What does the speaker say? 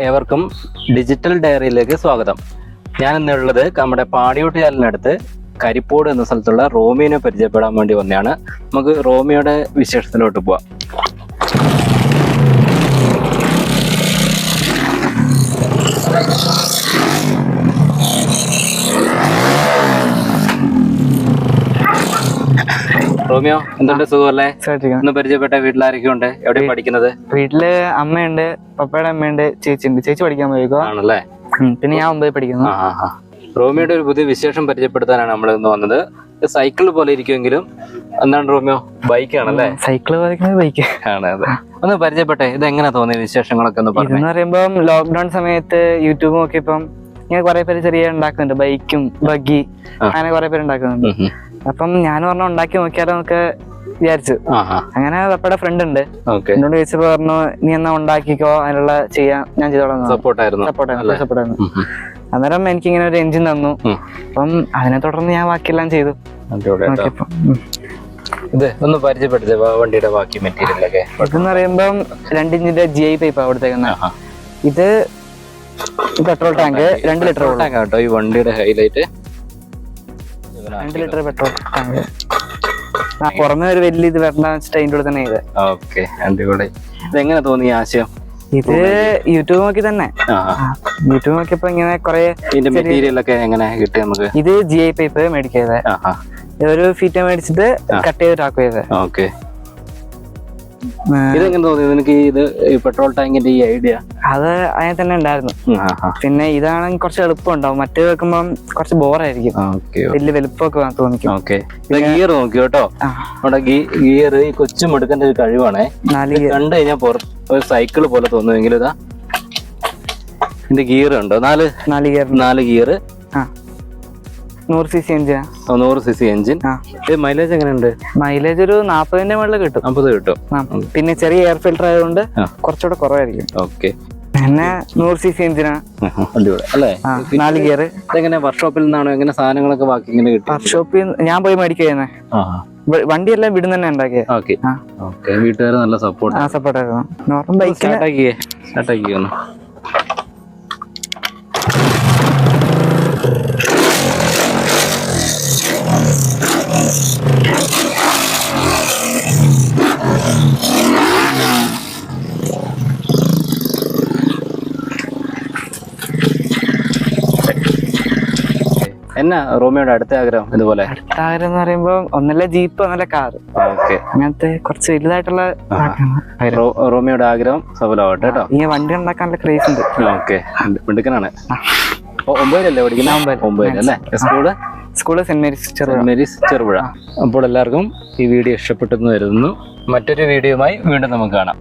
ഏവർക്കും ഡിജിറ്റൽ ഡയറിയിലേക്ക് സ്വാഗതം. ഞാൻ ഇന്നുള്ളത് നമ്മുടെ പാടിയോട്ടുചാലിനടുത്ത് കരിപ്പോട് എന്ന സ്ഥലത്തുള്ള റോമിയോനെ പരിചയപ്പെടാൻ വേണ്ടി വന്നതാണ് നമുക്ക് റോമിയോയുടെ വിശേഷത്തിലോട്ട് പോവാം. റോമിയോ എന്തുണ്ട്? സുഖമല്ലേ. ഒന്ന് പരിചയപ്പെട്ട വീട്ടിലാരൊക്കെ ഉണ്ട് എവിടെ പഠിക്കുന്നത്? വീട്ടിൽ അമ്മയുണ്ട് പപ്പയുടെ അമ്മയുണ്ട് ചേച്ചിയുണ്ട്. ചേച്ചി പഠിക്കാൻ പോയിക്കോ ആണല്ലേ? പിന്നെ ഞാൻ ഒമ്പത് പഠിക്കുന്നു. റോമിയോയുടെ ഒരു പുതിയ വിശേഷം പരിചയപ്പെടുത്താനാണ് നമ്മൾ ഇന്ന് വന്നത്. സൈക്കിൾ പോലെ ഇരിക്കുമെങ്കിലും എന്താണ് റോമിയോ? ബൈക്ക് ആണല്ലേ സൈക്കിൾ പോലെ ബൈക്ക്. ആണ് അതെ. ഒന്ന് പരിചയപ്പെട്ടെ ഇത് എങ്ങനെ തോന്നിയ വിശേഷങ്ങളൊക്കെ ഒന്ന് പറഞ്ഞു. ഇതെന്ന് പറയുമ്പം ലോക്ക്ഡൌൺ സമയത്ത് യൂട്യൂബ് നോക്കിയപ്പം ഇങ്ങനെ കുറെ പേര് ചെറിയ ഉണ്ടാക്കുന്നുണ്ട്. ബൈക്കും ബഗ്ഗി. അങ്ങനെ കുറെ പേര് ഉണ്ടാക്കുന്നുണ്ട്. അപ്പം ഞാൻ പറഞ്ഞ ഉണ്ടാക്കി നോക്കിയാലോ നമുക്ക് വിചാരിച്ചു. അങ്ങനെ പപ്പയുടെ ഫ്രണ്ട് ഉണ്ട്. എന്നോട് ചോദിച്ചപ്പോ പറഞ്ഞു നീ എന്നാ ഉണ്ടാക്കിക്കോ? അതിനുള്ള ചെയ്യാം. ഞാൻ ചെയ്തോളാം. സപ്പോർട്ടായിരുന്നു സപ്പോർട്ടായിരുന്നു സപ്പോർട്ടായിരുന്നു അന്നേരം എനിക്ക് ഇങ്ങനെ ഒരു എഞ്ചിൻ തന്നു. അപ്പം അതിനെ തുടർന്ന് ഞാൻ ബാക്കിയെല്ലാം ചെയ്തു. ഇത് ഒന്ന് പരിചയപ്പെടുത്തേ വണ്ടിയുടെ ബാക്കി മെറ്റീരിയൽ ഒക്കെ. ഇതെന്ന് പറയുമ്പം രണ്ട് ഇഞ്ചിന്റെ ജി ഐ പൈപ്പ് അവിടത്തേക്ക് ഇത് പെട്രോൾ ടാങ്ക് രണ്ട് ലിറ്റർ ടാങ്ക് കേട്ടോ ഈ വണ്ടിയുടെ ഹൈലൈറ്റ് രണ്ട് ലിറ്റർ പെട്രോൾ. ടാങ്ക് പുറമെ ഒരു വലിയ ഇത് വരണ്ട വെച്ചിട്ട് അതിന്റെ കൂടെ തന്നെ ഇത് ഓക്കെ അടിപൊളി ഇത് എങ്ങനെ തോന്നി ആശയം? ഇത് യൂട്യൂബ് നോക്കി തന്നെ. യൂട്യൂബ് നോക്കിയപ്പോ ഇങ്ങനെ കൊറേ ഇതിന്റെ മെറ്റീരിയൽ ഒക്കെ എങ്ങനെ കിട്ടി നമുക്ക്? ഇത് ജി ഐ പൈപ്പ് മേടിക്കുന്നത് ഒരു ഫീറ്റ് മേടിച്ചിട്ട് കട്ട് ചെയ്തിട്ടാക്കുക ചെയ്ത്. ഓക്കെ. ഇതെങ്ങനെ തോന്നി? നിനക്ക് ഇത് പെട്രോൾ ടാങ്കിന്റെ ഈ ഐഡിയ? അത് അതിനെ തന്നെ ഉണ്ടായിരുന്നു. പിന്നെ ഇതാണ് കുറച്ച് എളുപ്പം ഉണ്ടാവും മറ്റേ വെക്കുമ്പോ കുറച്ച് ബോറായിരിക്കും. ഓക്കെ വലിയ വലുപ്പമൊക്കെ തോന്നിക്കും. ഗിയർ നോക്കി കേട്ടോ? നമ്മുടെ ഗിയർ ഈ കൊച്ചു മെടുക്കേണ്ട ഒരു കഴിവാണേ. കണ്ടു കഴിഞ്ഞാൽ ഒരു സൈക്കിൾ പോലെ തോന്നുമെങ്കിലും ഇതാ. ഇതിന്റെ ഗിയർ ഉണ്ടോ നാല് നാല് ഗിയർ. നാല് ഗിയർ നൂറ് സി സി എഞ്ചിനാ നൂറ് സി സി എഞ്ചിൻ മൈലേജ് എങ്ങനെയുണ്ട്? മൈലേജ് ഒരു നാപ്പതിന്റെ മുകളിൽ കിട്ടും. അമ്പത് കിട്ടും. പിന്നെ ചെറിയ എയർ ഫിൽട്ടർ ആയതുകൊണ്ട്. കുറച്ചുകൂടെ കുറവായിരിക്കും. ഓക്കെ പിന്നെ നൂറ് സി സി എഞ്ചിനാ അല്ലേ? നാല് ഗിയർ ഇതെങ്ങനെ വർക്ക്ഷോപ്പിൽ നിന്നാണോ എങ്ങനെ സാധനങ്ങളൊക്കെ ബാക്കി ഇങ്ങനെ കിട്ടും വർക്ക്ഷോപ്പിൽ ഞാൻ പോയി മേടിക്കുന്നേ ആ വണ്ടിയെല്ലാം വിടുന്ന തന്നെ ഉണ്ടാക്കിയത് വീട്ടുകാർ നല്ല സപ്പോർട്ട് ആ സപ്പോർട്ട് ആയിരുന്നു. നോർമൽ ബൈക്ക് സ്റ്റാർട്ടാക്കിയേ സ്റ്റാർട്ടാക്കിയൊന്ന് എന്നാ റോമിയോടെ അടുത്ത ആഗ്രഹം ഇതുപോലെ? അടുത്ത ആഗ്രഹം എന്ന് പറയുമ്പോ ഒന്നല്ല ജീപ്പ് ഒന്നല്ല കാർ. ഓക്കെ. അങ്ങനത്തെ കുറച്ച് വലുതായിട്ടുള്ള റോമിയോടെ ആഗ്രഹം. സഫലമാവട്ടെ കേട്ടോ. ഈ വണ്ടി ഉണ്ടാക്കാനുള്ള ക്രേസ് ഉണ്ട്. ഓക്കെ. മിടുക്കനാണ്. ഒമ്പതിലല്ലേ പഠിക്കുന്നത്? ഒമ്പതിൽ അല്ലേ? School? School saint Mary's Cherupuzha. Mary's Cherupuzha. അപ്പോൾ എല്ലാവർക്കും ഈ വീഡിയോ ഇഷ്ടപ്പെട്ടെന്ന് കരുതുന്നു. മറ്റൊരു വീഡിയോയുമായി വീണ്ടും നമുക്ക് കാണാം.